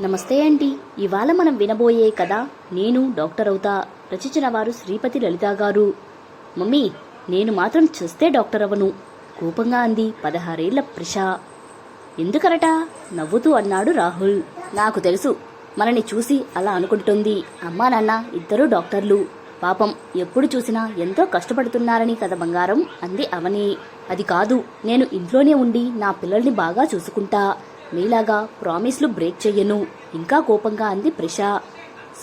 నమస్తే ఆంటీ ఇవాళ మనం వినబోయే కథ నేను డాక్టర్ అవుతా రచించిన వారు శ్రీపతి లలిత గారు. మమ్మీ నేను మాత్రం చూస్తే డాక్టర్ అవను కోపంగా అంది పదహారేళ్ళ ప్రిష ఎందుకరట? నవ్వుతూ అన్నాడు రాహుల్. నాకు తెలుసు. మనని చూసి అలా అనుకుంటుంది. అమ్మా నాన్న ఇద్దరూ డాక్టర్లు. పాపం ఎప్పుడు చూసినా ఎంతో కష్టపడుతున్నారని కథ బంగారం అంది అవని. అది కాదు నేను ఇంట్లోనే ఉండి నా పిల్లల్ని బాగా చూసుకుంటా. మీలాగా ప్రామిస్లు బ్రేక్ చెయ్యను. ఇంకా కోపంగా అంది ప్రిష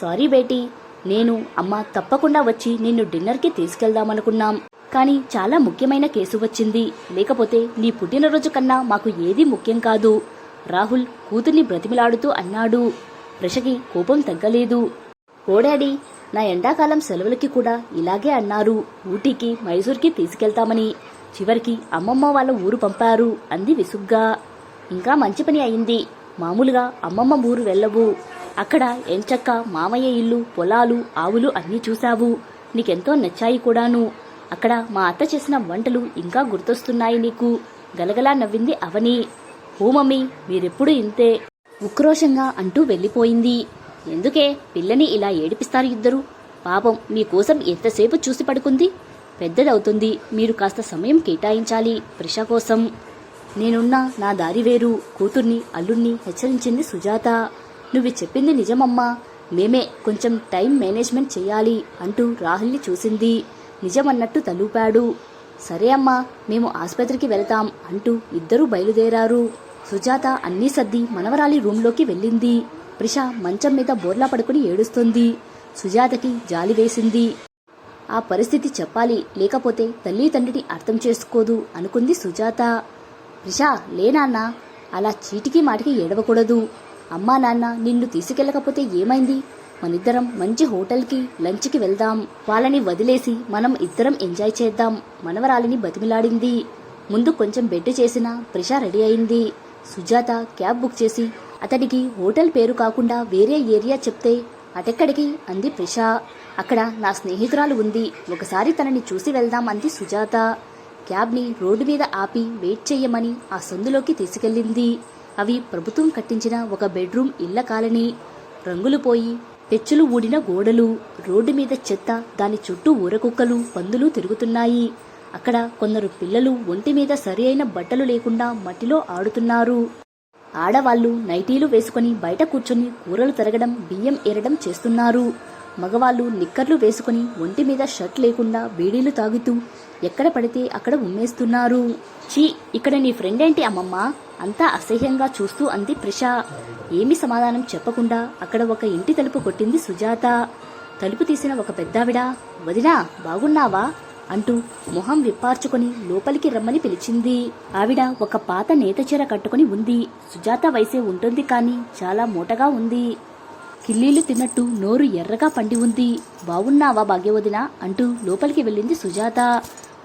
సారీ బేటీ నేను అమ్మ తప్పకుండా వచ్చి నిన్ను డిన్నర్కి తీసుకెళ్దామనుకున్నాం. కానీ చాలా ముఖ్యమైన కేసు వచ్చింది. లేకపోతే నీ పుట్టినరోజు కన్నా మాకు ఏదీ ముఖ్యం కాదు. రాహుల్ కూతుర్ని బ్రతిమిలాడుతూ అన్నాడు. ప్రిషకి కోపం తగ్గలేదు. ఓ నా ఎండాకాలం సెలవులకి కూడా ఇలాగే అన్నారు. ఊటీకి మైసూర్కి తీసుకెళ్తామని. చివరికి అమ్మమ్మ వాళ్ళ ఊరు పంపారు అంది విసుగ్గా. ఇంకా మంచి పని అయింది. మామూలుగా అమ్మమ్మ ఊరు వెళ్ళవు. అక్కడ ఎంచక్క మామయ్య ఇల్లు పొలాలు ఆవులు అన్నీ చూశావు. నీకెంతో నచ్చాయి కూడాను. అక్కడ మా అత్త చేసిన వంటలు ఇంకా గుర్తొస్తున్నాయి నీకు. గలగలా నవ్వింది అవని. ఓ మమ్మీ మీరెప్పుడు ఇంతే. ఉక్రోషంగా అంటూ వెళ్ళిపోయింది. ఎందుకే? పిల్లని ఇలా ఏడిపిస్తారు ఇద్దరు? పాపం మీకోసం ఎంతసేపు చూసి పడుకుంది? పెద్దదవుతుంది. మీరు కాస్త సమయం కేటాయించాలి. ప్రిష కోసం. నేనున్నా నా దారి వేరు. కూతుర్ని అల్లుణ్ణి హెచ్చరించింది సుజాత. నువ్వు చెప్పింది నిజమమ్మా. మేమే కొంచెం టైం మేనేజ్మెంట్ చేయాలి అంటూ రాహుల్ని చూసింది. నిజమన్నట్టు తలూపాడు. సరే అమ్మా మేము ఆసుపత్రికి వెళ్తాం అంటూ ఇద్దరూ బయలుదేరారు. సుజాత అన్నీ సర్ది మనవరాలి రూంలోకి వెళ్ళింది. ప్రిష మంచం మీద బోర్లా పడుకుని ఏడుస్తుంది. సుజాతకి జాలి వేసింది. ఆ పరిస్థితి చెప్పాలి లేకపోతే తల్లి తండ్రిని అర్థం చేసుకోదు అనుకుంది సుజాత. రిషా లేనాన్న అలా చీటికి మాటికి ఏడవకూడదు. అమ్మా నాన్న నిన్ను తీసుకెళ్ళకపోతే ఏమైంది? మనిద్దరం మంచి హోటల్కి లంచ్కి వెళ్దాం. వాళ్ళని వదిలేసి మనం ఇద్దరం ఎంజాయ్ చేద్దాం. మనవరాలిని బతిమిలాడింది. ముందు కొంచెం బెడ్ చేసిన ప్రిషా రెడీ అయింది. సుజాత క్యాబ్ బుక్ చేసి అతడికి హోటల్ పేరు కాకుండా వేరే ఏరియా చెప్తే అటెక్కడికి? అంది ప్రిష. అక్కడ నా స్నేహితురాలు ఉంది. ఒకసారి తనని చూసి వెళ్దాం అంది సుజాత. క్యాబ్ని రోడ్డు మీద ఆపి వెయిట్ చేయమని ఆ సందులోకి తీసుకెళ్ళింది. అవి ప్రభుత్వం కట్టించిన ఒక బెడ్రూమ్ ఇళ్ళ కాలనీ. రంగులు పోయి పెచ్చులు ఊడిన గోడలు రోడ్డు మీద చెత్త దాని చుట్టూ ఊరకుక్కలు పందులు తిరుగుతున్నాయి. అక్కడ కొందరు పిల్లలు ఒంటి మీద సరి అయిన బట్టలు లేకుండా మట్టిలో ఆడుతున్నారు. ఆడవాళ్ళు నైటీలు వేసుకుని బయట కూర్చొని కూరలు తరగడం బియ్యం ఏరడం చేస్తున్నారు. మగవాళ్ళు నిక్కర్లు వేసుకుని ఒంటి మీద షర్ట్ లేకుండా బీడీలు తాగుతూ ఎక్కడ పడితే అక్కడ ఉమ్మేస్తున్నారు. చీ ఇక్కడ నీ ఫ్రెండ్ ఏంటి అమ్మమ్మ? అంతా అసహ్యంగా చూస్తూ అంది ప్రిష ఏమీ సమాధానం చెప్పకుండా అక్కడ ఒక ఇంటి తలుపు కొట్టింది సుజాత. తలుపు తీసిన ఒక పెద్దావిడ వదినా బాగున్నావా? అంటూ మొహం విప్పార్చుకొని లోపలికి రమ్మని పిలిచింది. ఆవిడ ఒక పాత నేతచీర కట్టుకుని ఉంది. సుజాత వయసే ఉంటుంది కానీ చాలా మూటగా ఉంది. కిల్లీలు తిన్నట్టు నోరు ఎర్రగా పండి ఉంది. బాగున్నావా భాగ్యవదిన? అంటూ లోపలికి వెళ్ళింది సుజాత.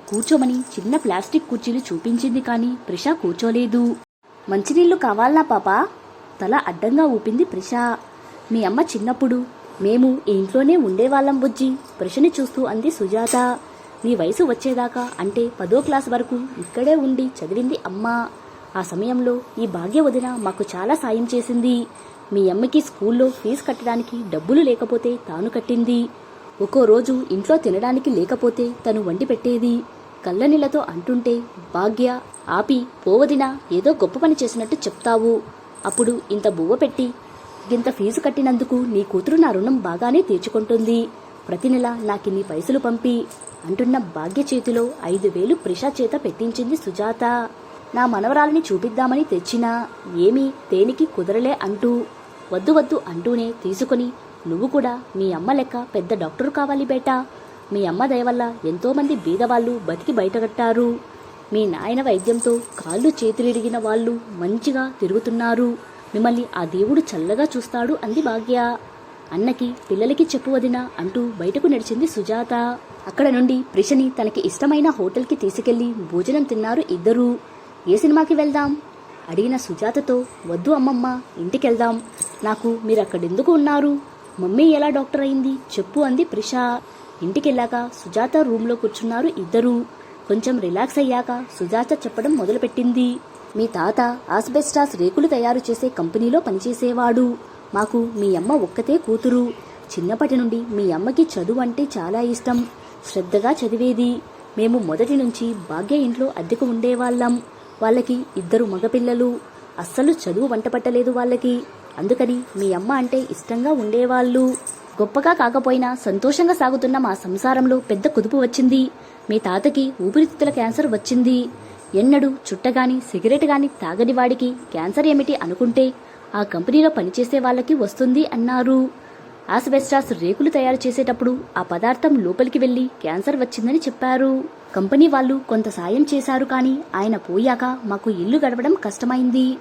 కూర్చోమని చిన్న ప్లాస్టిక్ కుర్చీలు చూపించింది కానీ ప్రిష కూర్చోలేదు. మంచినీళ్ళు కావాలనా పాపా? తల అడ్డంగా ఊపింది ప్రిష మీ అమ్మ చిన్నప్పుడు మేము ఇంట్లోనే ఉండేవాళ్ళం బుజ్జి ప్రిషని చూస్తూ అంది సుజాత. నీ వయసు వచ్చేదాకా అంటే పదో క్లాస్ వరకు ఇక్కడే ఉండి చదివింది అమ్మ. ఆ సమయంలో ఈ భాగ్య వదిన మాకు చాలా సాయం చేసింది. మీ అమ్మకి స్కూల్లో ఫీజు కట్టడానికి డబ్బులు లేకపోతే తాను కట్టింది. ఒక్కో రోజు ఇంట్లో తినడానికి లేకపోతే తను వండి పెట్టేది. కళ్ళనీళ్ళతో అంటుంటే భాగ్య ఆపి పోవదినా ఏదో గొప్ప పని చేసినట్టు చెప్తావు. అప్పుడు ఇంత బువ్వ పెట్టి ఇంత ఫీజు కట్టినందుకు నీ కూతురు నా రుణం బాగానే తీర్చుకుంటుంది. ప్రతి నెల నాకిన్ని పైసలు పంపి అంటున్న భాగ్య చేతిలో ఐదు వేలు ప్రిషా చేత పెట్టించింది సుజాత. నా మనవరాలని చూపిద్దామని తెచ్చినా ఏమీ దేనికి కుదరలే అంటూ వద్దు వద్దు అంటూనే తీసుకుని నువ్వు కూడా మీ అమ్మ లెక్క పెద్ద డాక్టర్ కావాలి బేటా. మీ అమ్మ దయ వల్ల ఎంతోమంది బీదవాళ్ళు బతికి బయటగట్టారు మీ నాయన వైద్యంతో కాళ్ళు చేతులిడిగిన వాళ్ళు మంచిగా తిరుగుతున్నారు. మిమ్మల్ని ఆ దేవుడు చల్లగా చూస్తాడు అంది భాగ్య. అన్నకి పిల్లలకి చెప్పు వదిన అంటూ బయటకు నడిచింది సుజాత. అక్కడ నుండి ప్రిషని తనకి ఇష్టమైన హోటల్కి తీసుకెళ్ళి భోజనం తిన్నారు ఇద్దరూ. ఏ సినిమాకి వెళ్దాం? అడిగిన సుజాతతో వద్దు అమ్మమ్మ ఇంటికెళ్దాం. నాకు మీరు అక్కడెందుకు ఉన్నారు? మమ్మీ ఎలా డాక్టర్ అయింది? చెప్పు అంది ప్రిష. ఇంటికెళ్ళాక సుజాత రూమ్లో కూర్చున్నారు ఇద్దరూ. కొంచెం రిలాక్స్ అయ్యాక సుజాత చెప్పడం మొదలుపెట్టింది. మీ తాత ఆస్బెస్టాస్ రేకులు తయారు చేసే కంపెనీలో పనిచేసేవాడు. మాకు మీ అమ్మ ఒక్కతే కూతురు. చిన్నప్పటి నుండి మీ అమ్మకి చదువు అంటే చాలా ఇష్టం. శ్రద్ధగా చదివేది. మేము మొదటి నుంచి భాగ్య ఇంట్లో అద్దెకు ఉండేవాళ్ళం. వాళ్ళకి ఇద్దరు మగపిల్లలు. అస్సలు చదువు వంట పట్టలేదు వాళ్ళకి. అందుకని మీ అమ్మ అంటే ఇష్టంగా ఉండేవాళ్ళు. గొప్పగా కాకపోయినా సంతోషంగా సాగుతున్న మా సంసారంలో పెద్ద కుదుపు వచ్చింది. మీ తాతకి ఊపిరితిత్తుల క్యాన్సర్ వచ్చింది. ఎన్నడూ చుట్టగాని సిగరెట్ గాని తాగని వాడికి క్యాన్సర్ ఏమిటి అనుకుంటే ఆ కంపెనీలో పనిచేసే వాళ్ళకి వస్తుంది అన్నారు. ఆస్బెస్టాస్ రేకులు తయారు చేసేటప్పుడు ఆ పదార్థం లోపలికి వెళ్ళి క్యాన్సర్ వచ్చిందని చెప్పారు. కంపెనీ వాళ్ళు కొంత సాయం చేశారు కానీ ఆయన పోయాక మాకు ఇల్లు గడపడం కష్టమైంది.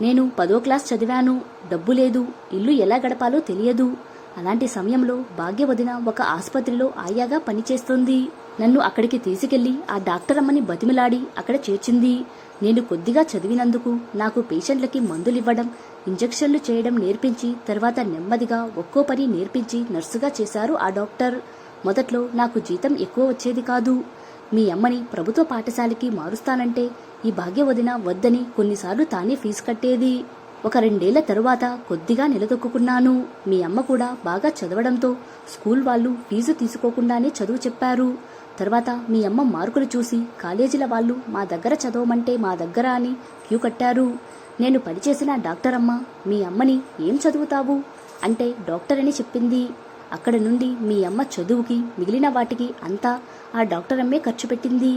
నేను పదో క్లాస్ చదివాను డబ్బు లేదు ఇల్లు ఎలా గడపాలో తెలియదు. అలాంటి సమయంలో భాగ్యవదిన ఒక ఆసుపత్రిలో ఆయాగా పనిచేస్తుంది. నన్ను అక్కడికి తీసుకెళ్ళి ఆ డాక్టర్ అమ్మని బతిమిలాడి అక్కడ చేర్చింది. నేను కొద్దిగా చదివినందుకు నాకు పేషెంట్లకి మందులివ్వడం ఇంజెక్షన్లు చేయడం నేర్పించి తర్వాత నెమ్మదిగా ఒక్కో పని నేర్పించి నర్సుగా చేశారు ఆ డాక్టర్. మొదట్లో నాకు జీతం ఎక్కువ వచ్చేది కాదు. మీ అమ్మని ప్రభుత్వ పాఠశాలకి మారుస్తానంటే ఈ భాగ్యవదిన వద్దని కొన్నిసార్లు తానే ఫీజు కట్టేది. ఒక రెండేళ్ళ తరువాత కొద్దిగా నిలదొక్కున్నాను మీ అమ్మ కూడా బాగా చదవడంతో స్కూల్ వాళ్ళు ఫీజు తీసుకోకుండానే చదువు చెప్పారు. తర్వాత మీ అమ్మ మార్కులు చూసి కాలేజీల వాళ్ళు మా దగ్గర చదవమంటే మా దగ్గర అని క్యూ కట్టారు. నేను పనిచేసిన డాక్టర్ అమ్మ మీ అమ్మని ఏం చదువుతావు? అంటే డాక్టర్ అని చెప్పింది. అక్కడ నుండి మీ అమ్మ చదువుకి మిగిలిన వాటికి అంతా ఆ డాక్టర్ అమ్మే ఖర్చు పెట్టింది.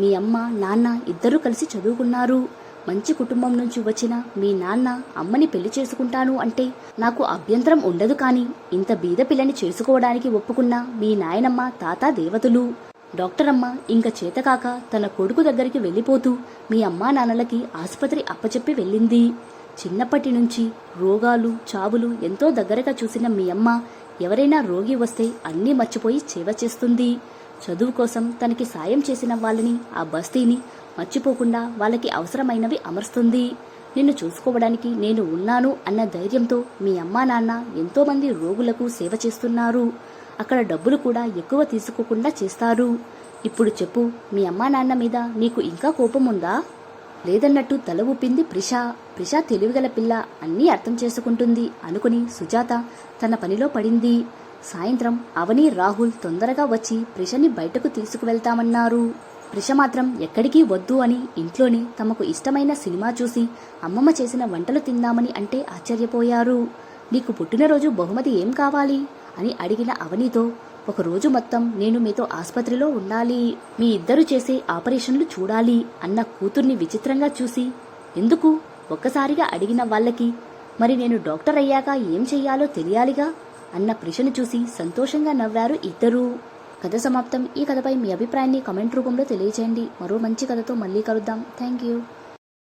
మీ అమ్మ నాన్న ఇద్దరూ కలిసి చదువుకున్నారు. మంచి కుటుంబం నుంచి వచ్చిన మీ నాన్న అమ్మని పెళ్ళి చేసుకుంటాను అంటే నాకు అభ్యంతరం ఉండదు కానీ ఇంత బీద పిల్లని చేసుకోవడానికి ఒప్పుకున్న మీ నాయనమ్మ తాత దేవతలు. డాక్టర్ అమ్మ ఇంక చేతకాక తన కొడుకు దగ్గరికి వెళ్ళిపోతూ మీ అమ్మా నాన్నలకి ఆసుపత్రి అప్పచెప్పి వెళ్ళింది. చిన్నప్పటి నుంచి రోగాలు చావులు ఎంతో దగ్గరగా చూసిన మీ అమ్మ ఎవరైనా రోగి వస్తే అన్నీ మర్చిపోయి సేవ చేస్తుంది. చదువు కోసం తనకి సాయం చేసిన వాళ్ళని ఆ బస్తీని మర్చిపోకుండా వాళ్ళకి అవసరమైనవి అమరుస్తుంది. నిన్ను చూసుకోవడానికి నేను ఉన్నాను అన్న ధైర్యంతో మీ అమ్మా నాన్న ఎంతోమంది రోగులకు సేవ చేస్తున్నారు. అక్కడ డబ్బులు కూడా ఎక్కువ తీసుకోకుండా చేస్తారు. ఇప్పుడు చెప్పు మీ అమ్మా నాన్న మీద నీకు ఇంకా కోపం ఉందా? లేదన్నట్టు తల ఊపింది ప్రిష. ప్రిష తెలివిగల పిల్ల అన్నీ అర్థం చేసుకుంటుంది అనుకుని సుజాత తన పనిలో పడింది. సాయంత్రం అవని రాహుల్ తొందరగా వచ్చి ప్రిషని బయటకు తీసుకువెళ్తామన్నారు. ప్రిష మాత్రం ఎక్కడికి వద్దు అని ఇంట్లోనే తమకు ఇష్టమైన సినిమా చూసి అమ్మమ్మ చేసిన వంటలు తిందామని అంటే ఆశ్చర్యపోయారు. నీకు పుట్టినరోజు బహుమతి ఏం కావాలి? అని అడిగిన అవనితో ఒక రోజు మొత్తం నేను మీతో ఆసుపత్రిలో ఉండాలి మీ ఇద్దరు చేసే ఆపరేషన్లు చూడాలి అన్న కూతుర్ని విచిత్రంగా చూసి ఎందుకు? ఒక్కసారిగా అడిగిన వాళ్ళకి మరి నేను డాక్టర్ అయ్యాక ఏం చెయ్యాలో తెలియాలిగా? అన్న ప్రశ్న చూసి సంతోషంగా నవ్వారు ఇద్దరూ. కథ సమాప్తం. ఈ కథపై మీ అభిప్రాయాన్ని కమెంట్ రూపంలో తెలియజేయండి మరో మంచి కథతో మళ్ళీ కలుద్దాం. Thank you.